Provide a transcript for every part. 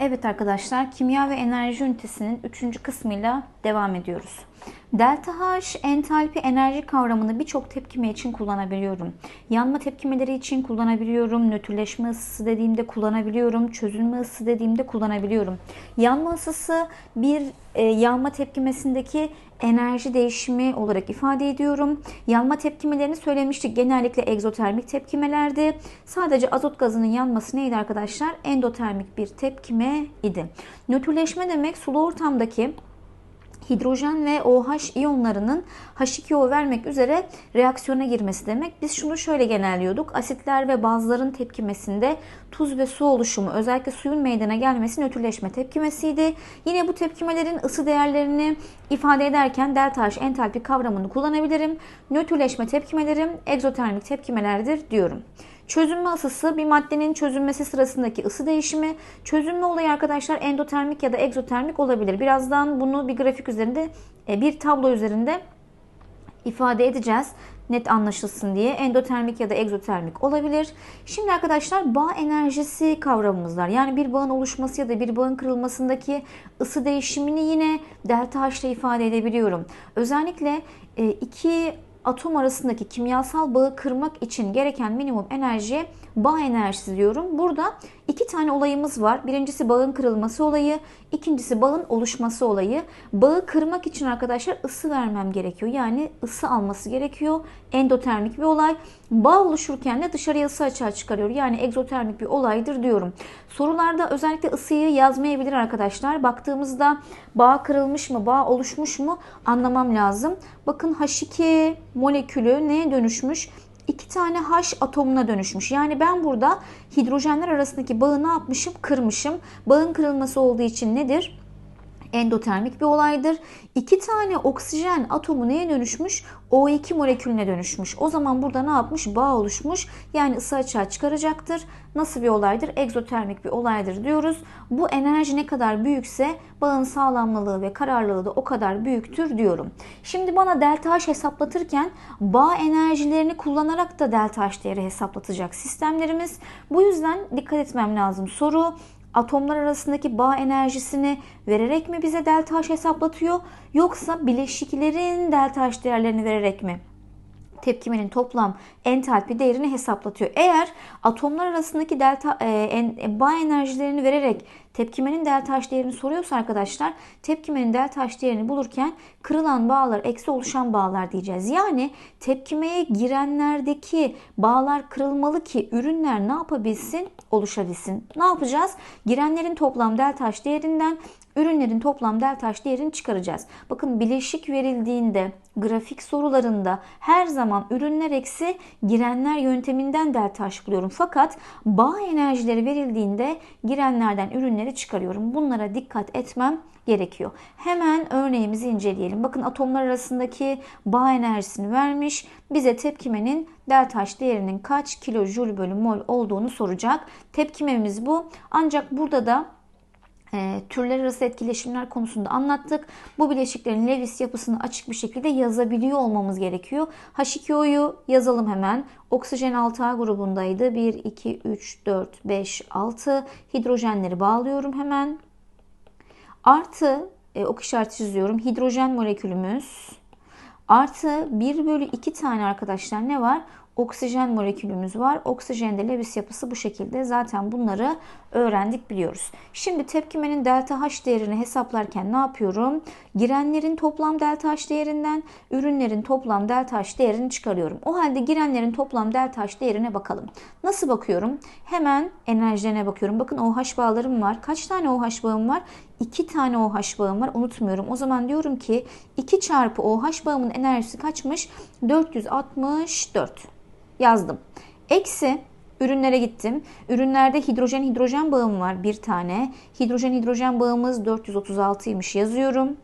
Evet arkadaşlar kimya ve enerji ünitesinin 3. kısmıyla devam ediyoruz. Delta H entalpi enerji kavramını birçok tepkime için kullanabiliyorum. Yanma tepkimeleri için kullanabiliyorum. Nötrleşme ısısı dediğimde kullanabiliyorum. Çözülme ısısı dediğimde kullanabiliyorum. Yanma ısısı bir e, yanma tepkimesindeki enerji değişimi olarak ifade ediyorum. Yanma tepkimelerini söylemiştik. Genellikle egzotermik tepkimelerdi. Sadece azot gazının yanması neydi arkadaşlar? Endotermik bir tepkime idi. Nötrleşme demek sulu ortamdaki hidrojen ve OH iyonlarının H2O vermek üzere reaksiyona girmesi demek. Biz şunu şöyle genelliyorduk. Asitler ve bazların tepkimesinde tuz ve su oluşumu özellikle suyun meydana gelmesi nötrleşme tepkimesiydi. Yine bu tepkimelerin ısı değerlerini ifade ederken delta H entalpi kavramını kullanabilirim. Nötrleşme tepkimelerim egzotermik tepkimelerdir diyorum. Çözünme ısısı bir maddenin çözünmesi sırasındaki ısı değişimi. Çözünme olayı arkadaşlar endotermik ya da egzotermik olabilir. Birazdan bunu bir grafik üzerinde e, bir tablo üzerinde ifade edeceğiz. Net anlaşılsın diye endotermik ya da egzotermik olabilir. Şimdi arkadaşlar bağ enerjisi kavramımız var. Yani bir bağın oluşması ya da bir bağın kırılmasındaki ısı değişimini yine delta H ile ifade edebiliyorum. Özellikle e, iki atom arasındaki kimyasal bağı kırmak için gereken minimum enerjiye bağ enerjisi diyorum. Burada iki tane olayımız var. Birincisi bağın kırılması olayı, ikincisi bağın oluşması olayı. Bağı kırmak için arkadaşlar ısı vermem gerekiyor. Yani ısı alması gerekiyor. Endotermik bir olay. Bağ oluşurken de dışarıya ısı açığa çıkarıyor. Yani egzotermik bir olaydır diyorum. Sorularda özellikle ısıyı yazmayabilir arkadaşlar. Baktığımızda bağ kırılmış mı, bağ oluşmuş mu anlamam lazım. Bakın H2 molekülü neye dönüşmüş? İki tane H atomuna dönüşmüş. Yani ben burada hidrojenler arasındaki bağı ne yapmışım? Kırmışım. Bağın kırılması olduğu için nedir? Endotermik bir olaydır. İki tane oksijen atomu neye dönüşmüş? O2 molekülüne dönüşmüş. O zaman burada ne yapmış? Bağ oluşmuş. Yani ısı açığa çıkaracaktır. Nasıl bir olaydır? Egzotermik bir olaydır diyoruz. Bu enerji ne kadar büyükse bağın sağlamlılığı ve kararlılığı da o kadar büyüktür diyorum. Şimdi bana delta H hesaplatırken bağ enerjilerini kullanarak da delta H değeri hesaplatacak sistemlerimiz. Bu yüzden dikkat etmem lazım. Soru atomlar arasındaki bağ enerjisini vererek mi bize delta H hesaplatıyor yoksa bileşiklerin delta H değerlerini vererek mi? Tepkimenin toplam entalpi değerini hesaplatıyor. Eğer atomlar arasındaki delta e, en, bağ enerjilerini vererek tepkimenin delta H değerini soruyorsa arkadaşlar tepkimenin delta H değerini bulurken kırılan bağlar eksi oluşan bağlar diyeceğiz. Yani tepkimeye girenlerdeki bağlar kırılmalı ki ürünler ne yapabilsin? Oluşabilsin. Ne yapacağız? Girenlerin toplam delta H değerinden ürünlerin toplam delta H değerini çıkaracağız. Bakın bileşik verildiğinde grafik sorularında her zaman ürünler eksi girenler yönteminden delta H. Fakat bağ enerjileri verildiğinde girenlerden ürünleri çıkarıyorum. Bunlara dikkat etmem gerekiyor. Hemen örneğimizi inceleyelim. Bakın atomlar arasındaki bağ enerjisini vermiş. Bize tepkimenin delta H değerinin kaç kilojoule bölü mol olduğunu soracak. Tepkimemiz bu. Ancak burada da e, türler arası etkileşimler konusunda anlattık. Bu bileşiklerin Lewis yapısını açık bir şekilde yazabiliyor olmamız gerekiyor. H2O'yu yazalım hemen. Oksijen 6A grubundaydı. 1, 2, 3, 4, 5, 6. Hidrojenleri bağlıyorum hemen. Artı, e, ok işareti çiziyorum. Hidrojen molekülümüz. Artı 1 bölü 2 tane arkadaşlar ne var? Oksijen molekülümüz var. Oksijende Lewis yapısı bu şekilde. Zaten bunları öğrendik biliyoruz. Şimdi tepkimenin delta H değerini hesaplarken ne yapıyorum? Girenlerin toplam delta H değerinden ürünlerin toplam delta H değerini çıkarıyorum. O halde girenlerin toplam delta H değerine bakalım. Nasıl bakıyorum? Hemen enerjilerine bakıyorum. Bakın OH bağlarım var. Kaç tane OH bağım var? 2 tane OH bağım var. Unutmuyorum. O zaman diyorum ki 2 çarpı OH bağımın enerjisi kaçmış? 464 yazdım. Eksi ürünlere gittim. Ürünlerde hidrojen hidrojen bağım var bir tane. Hidrojen hidrojen bağımız 436'ymış yazıyorum.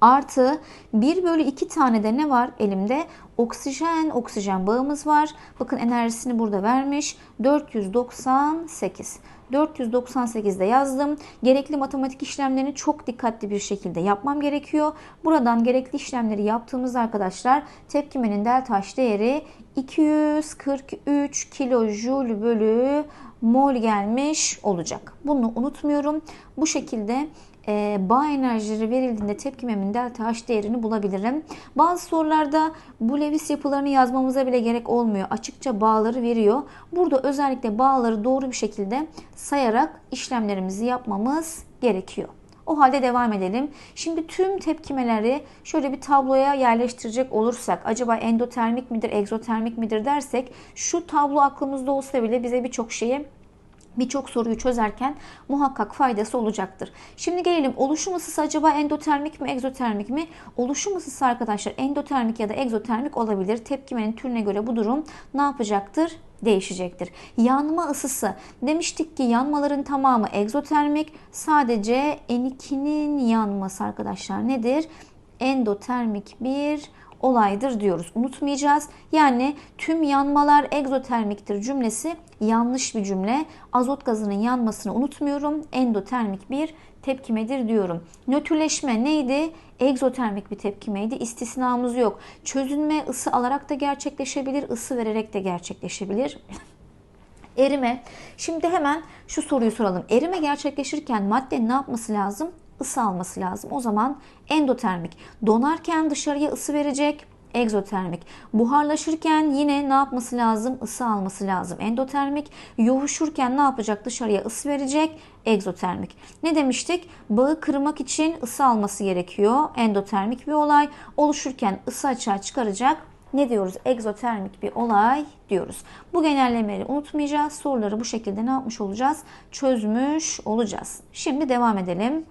Artı 1 bölü 2 tane de ne var elimde? Oksijen oksijen bağımız var. Bakın enerjisini burada vermiş. 498. 498'de yazdım. Gerekli matematik işlemlerini çok dikkatli bir şekilde yapmam gerekiyor. Buradan gerekli işlemleri yaptığımız arkadaşlar tepkimenin delta H değeri 243 kilojoule bölü mol gelmiş olacak. Bunu unutmuyorum. Bu şekilde e, bağ enerjileri verildiğinde tepkimemin delta H değerini bulabilirim. Bazı sorularda bu Lewis yapılarını yazmamıza bile gerek olmuyor. Açıkça bağları veriyor. Burada özellikle bağları doğru bir şekilde sayarak işlemlerimizi yapmamız gerekiyor. O halde devam edelim. Şimdi tüm tepkimeleri şöyle bir tabloya yerleştirecek olursak acaba endotermik midir, egzotermik midir dersek şu tablo aklımızda olsa bile bize birçok şeyi birçok soruyu çözerken muhakkak faydası olacaktır. Şimdi gelelim oluşum ısısı acaba endotermik mi egzotermik mi? Oluşum ısısı arkadaşlar endotermik ya da egzotermik olabilir. Tepkimenin türüne göre bu durum ne yapacaktır? değişecektir. Yanma ısısı demiştik ki yanmaların tamamı egzotermik. Sadece N2'nin yanması arkadaşlar nedir? Endotermik bir olaydır diyoruz. Unutmayacağız. Yani tüm yanmalar egzotermiktir cümlesi yanlış bir cümle. Azot gazının yanmasını unutmuyorum. Endotermik bir tepkimedir diyorum. Nötrleşme neydi? Egzotermik bir tepkimeydi. İstisnamız yok. Çözünme ısı alarak da gerçekleşebilir, ısı vererek de gerçekleşebilir. Erime. Şimdi hemen şu soruyu soralım. Erime gerçekleşirken madde ne yapması lazım? Isı alması lazım. O zaman endotermik. Donarken dışarıya ısı verecek egzotermik. Buharlaşırken yine ne yapması lazım? Isı alması lazım. Endotermik. Yoğuşurken ne yapacak? Dışarıya ısı verecek. Egzotermik. Ne demiştik? Bağı kırmak için ısı alması gerekiyor. Endotermik bir olay. Oluşurken ısı açığa çıkaracak. Ne diyoruz? Egzotermik bir olay diyoruz. Bu genellemeleri unutmayacağız. Soruları bu şekilde ne yapmış olacağız? Çözmüş olacağız. Şimdi devam edelim.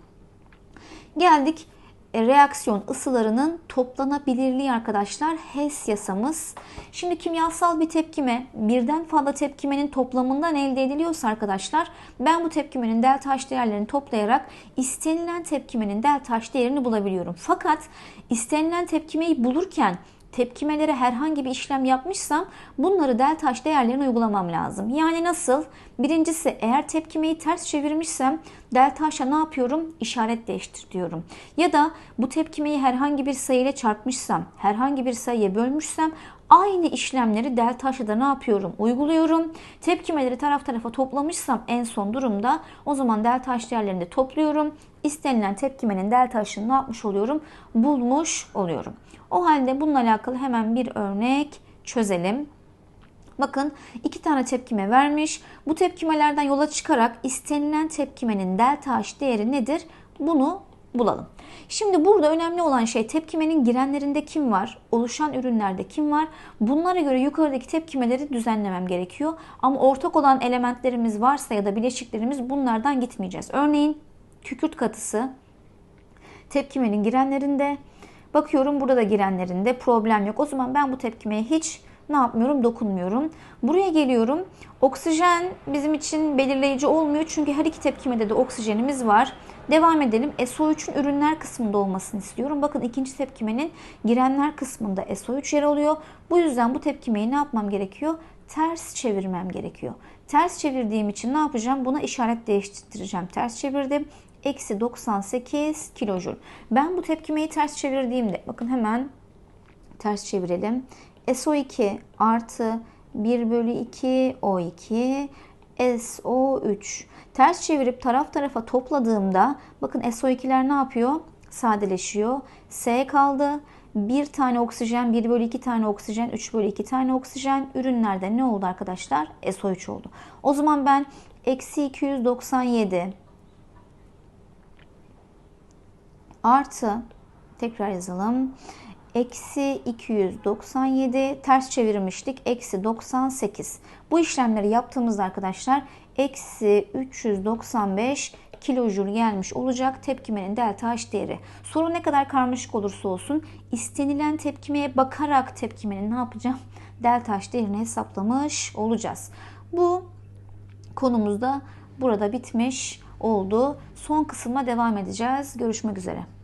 Geldik e, reaksiyon ısılarının toplanabilirliği arkadaşlar HES yasamız. Şimdi kimyasal bir tepkime birden fazla tepkimenin toplamından elde ediliyorsa arkadaşlar ben bu tepkimenin delta H değerlerini toplayarak istenilen tepkimenin delta H değerini bulabiliyorum. Fakat istenilen tepkimeyi bulurken tepkimelere herhangi bir işlem yapmışsam bunları delta H değerlerini uygulamam lazım. Yani nasıl? Birincisi eğer tepkimeyi ters çevirmişsem delta H'a ne yapıyorum? İşaret değiştir diyorum. Ya da bu tepkimeyi herhangi bir sayıyla çarpmışsam, herhangi bir sayıya bölmüşsem aynı işlemleri delta H'da ne yapıyorum? Uyguluyorum. Tepkimeleri taraf tarafa toplamışsam en son durumda o zaman delta H değerlerini de topluyorum. İstenilen tepkimenin delta H'ını ne yapmış oluyorum? Bulmuş oluyorum. O halde bununla alakalı hemen bir örnek çözelim. Bakın iki tane tepkime vermiş. Bu tepkimelerden yola çıkarak istenilen tepkimenin delta H değeri nedir? Bunu bulalım. Şimdi burada önemli olan şey tepkimenin girenlerinde kim var? Oluşan ürünlerde kim var? Bunlara göre yukarıdaki tepkimeleri düzenlemem gerekiyor. Ama ortak olan elementlerimiz varsa ya da bileşiklerimiz bunlardan gitmeyeceğiz. Örneğin kükürt katısı tepkimenin girenlerinde Bakıyorum burada da girenlerinde problem yok. O zaman ben bu tepkimeye hiç ne yapmıyorum? Dokunmuyorum. Buraya geliyorum. Oksijen bizim için belirleyici olmuyor. Çünkü her iki tepkimede de oksijenimiz var. Devam edelim. SO3'ün ürünler kısmında olmasını istiyorum. Bakın ikinci tepkimenin girenler kısmında SO3 yer alıyor. Bu yüzden bu tepkimeyi ne yapmam gerekiyor? Ters çevirmem gerekiyor. Ters çevirdiğim için ne yapacağım? Buna işaret değiştireceğim. Ters çevirdim eksi 98 kilojul. Ben bu tepkimeyi ters çevirdiğimde bakın hemen ters çevirelim. SO2 artı 1 bölü 2 O2 SO3 ters çevirip taraf tarafa topladığımda bakın SO2'ler ne yapıyor? Sadeleşiyor. S kaldı. 1 tane oksijen, 1 bölü 2 tane oksijen, 3 bölü 2 tane oksijen ürünlerde ne oldu arkadaşlar? SO3 oldu. O zaman ben eksi 297 artı tekrar yazalım. Eksi 297 ters çevirmiştik. Eksi 98. Bu işlemleri yaptığımızda arkadaşlar eksi 395 kilojül gelmiş olacak tepkimenin delta H değeri. Soru ne kadar karmaşık olursa olsun istenilen tepkimeye bakarak tepkimenin ne yapacağım? Delta H değerini hesaplamış olacağız. Bu konumuzda burada bitmiş oldu. Son kısma devam edeceğiz. Görüşmek üzere.